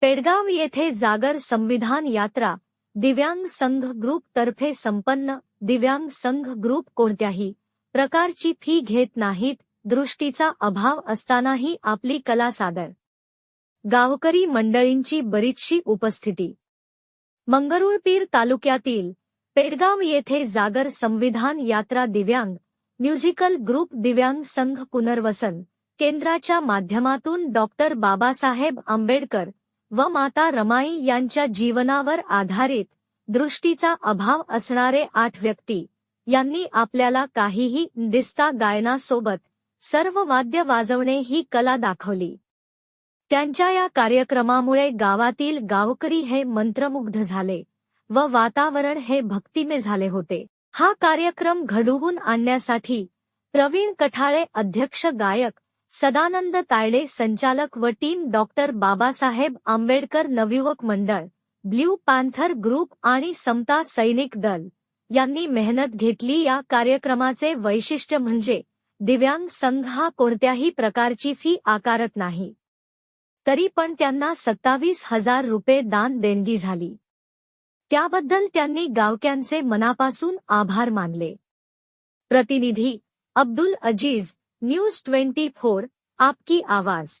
पेडगाव येथे जागर संविधान यात्रा दिव्यांग संघ ग्रुप तर्फे संपन्न दिव्यांग संघ ग्रुप कोणत्याही प्रकारची फी घेत नाहीत दृष्टीचा अभाव असतानाही आपली कला सादर. गावकरी मंडळींची बरीचशी उपस्थिती. मंगरुळपीर तालुक्यातील पेडगाव येथे जागर संविधान यात्रा दिव्यांग म्युझिकल ग्रुप दिव्यांग संघ पुनर्वसन केंद्राच्या माध्यमातून डॉक्टर बाबासाहेब आंबेडकर व माता रमाई यांच्या जीवनावर आधारित दृष्टीचा अभाव असणारे आठ व्यक्ती यांनी आपल्याला काहीही दिसता गायनासोबत सर्व वाद्य वाजवणे ही कला दाखवली. त्यांच्या या कार्यक्रमामुळे गावातील गावकरी हे मंत्रमुग्ध झाले व वातावरण हे भक्तिमय झाले होते. हा कार्यक्रम घडवून आणण्यासाठी प्रवीण कठाळे अध्यक्ष गायक सदानंद तायडे संचालक व टीम डॉक्टर बाबासाहेब आंबेडकर नवयुवक मंडळ ब्ल्यू पॅन्थर ग्रुप आणि समता सैनिक दल यांनी मेहनत घेतली. या कार्यक्रमाचे वैशिष्ट्य म्हणजे दिव्यांग संघ हा कोणत्याही प्रकारची फी आकारत नाही. तरी पण त्यांना सत्तावीस हजार रुपये दान देणगी झाली. त्याबद्दल त्यांनी गावक्यांचे मनापासून आभार मानले. प्रतिनिधी Abdul Aziz news twenty four आपकी आवाज़।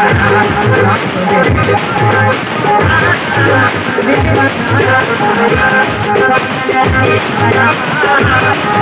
Thank you.